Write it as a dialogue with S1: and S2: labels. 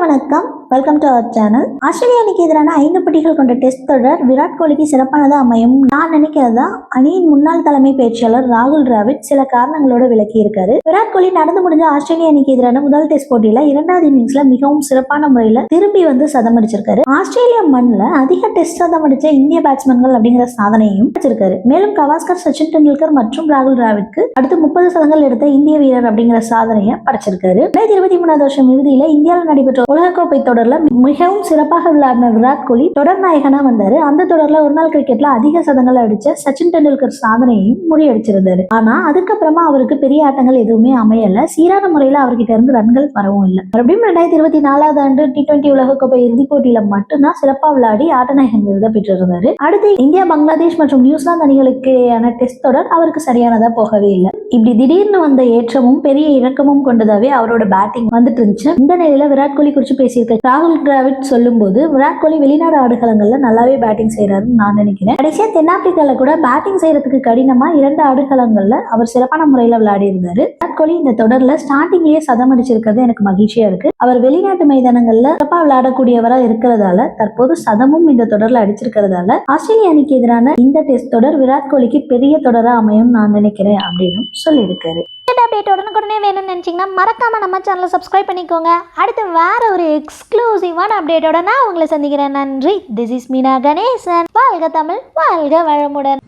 S1: வணக்கம். Welcome to our channel Australia அணிக்கு எதிரான ஐந்து போட்டிகள் கொண்ட டெஸ்ட் தொடர் விராட் கோலிக்கு சிறப்பானதாக அமையும். நான் நினைக்கிறதா அணியின் முன்னாள் தலைமை பயிற்சியாளர் ராகுல் டிராவிட் சில காரணங்களோட விளக்கி இருக்காரு விராட் கோலி நடந்து முடிஞ்ச ஆஸ்திரேலிய அணிக்கு எதிரான முதல் டெஸ்ட் போட்டியில இரண்டாவது இன்னிங்ஸ்ல மிகவும் சிறப்பான முறையில திரும்பி வந்து சதம் அடிச்சிருக்காரு ஆஸ்திரேலியா மண்ணில் அதிக டெஸ்ட் சதம் அடிச்ச இந்திய பேட்ஸ்மேன்கள் அப்படிங்கிற சாதனையும் வச்சிருக்காரு. மேலும் கவாஸ்கர் சச்சின் டெண்டுல்கர் மற்றும் ராகுல் டிராவிட்க்கு அடுத்து முப்பது சதங்கள் எடுத்த இந்திய வீரர் அப்படிங்கிற சாதனையை படைச்சிருக்காரு. ரெண்டாயிரத்தி இருபத்தி மூணாவது வருஷம் இறுதியில இந்தியாவில் நடைபெற்ற உலகக்கோப்பை தொடரில் மிகவும் சிறப்பாக விளையாடின விராட் கோலி தொடர் நாயகனாக வந்தார். அந்த தொடரில் ஒரு நாள் கிரிக்கெட்ல அதிக சதங்களை அடிச்ச சச்சின் டெண்டுல்கர் சாதனையையும் முறியடிச்சிருந்தாரு. ஆனால் அதுக்கப்புறமா அவருக்கு பெரிய ஆட்டங்கள் எதுவுமே அமையல. சீரான முறையில் அவர்கிட்ட இருந்து ரன்கள் வரவும் இல்லை. மறுபடியும் ரெண்டாயிரத்தி இருபத்தி நாலாவது ஆண்டு டி டுவெண்டி உலகக்கோப்பை இறுதிப் போட்டியில் மட்டும்தான் சிறப்பாக விளையாடி ஆட்டநாயகன் விருதை பெற்றிருந்தாரு. அடுத்து இந்தியா பங்களாதேஷ் மற்றும் நியூசிலாந்து அணிகளுக்கான டெஸ்ட் தொடர் அவருக்கு சரியானதாக போகவே இல்லை. இப்படி திடீர்னு வந்த ஏற்றமும் பெரிய இறக்கமும் கொண்டதாவே அவரோட பேட்டிங் வந்துட்டு இருந்துச்சு. இந்த நிலையில விராட் கோலி குறித்து பேசியிருக்க ராகுல் டிராவிட் சொல்லும்போது விராட் கோலி வெளிநாடு ஆடுகளங்கள்ல நல்லாவே பேட்டிங் செய்யறாருன்னு நான் நினைக்கிறேன். கடைசியா தென்னாப்பிரிக்கால கூட பேட்டிங் செய்யறதுக்கு கடினமா இரண்டு ஆடுகளங்கள்ல அவர் சிறப்பான முறையில விளையாடி இருந்தாரு. கோலி இந்த தொடர்ல ஸ்டார்டிங்லயே சதம் அடிச்சிருக்கிறது எனக்கு மகிழ்ச்சியா இருக்கு. அவர் வெளிநாட்டு மைதானங்கள்ல சிறப்பா விளையாடக்கூடியவரா இருக்கிறதால தற்போது சதமும் இந்த தொடர்ல அடிச்சிருக்கிறதால ஆஸ்திரேலிய அணிக்கு எதிரான இந்த டெஸ்ட் தொடர் விராட் கோலிக்கு பெரிய தொடரா அமையும் நான் நினைக்கிறேன் அப்படின்னு சொல்லியிருக்காரு.
S2: இந்த அப்டேட் உடனுக்குடனே வேணும்னு நினச்சிங்கன்னா மறக்காமல் நம்ம சேனலை சப்ஸ்கிரைப் பண்ணிக்கோங்க. அடுத்து வேற ஒரு எக்ஸ்க்ளூசிவான அப்டேட்டோட நான் உங்களை சந்திக்கிறேன். நன்றி. This is Meena Ganesan. வாழ்க தமிழ் வாழ்க வளமுடன்.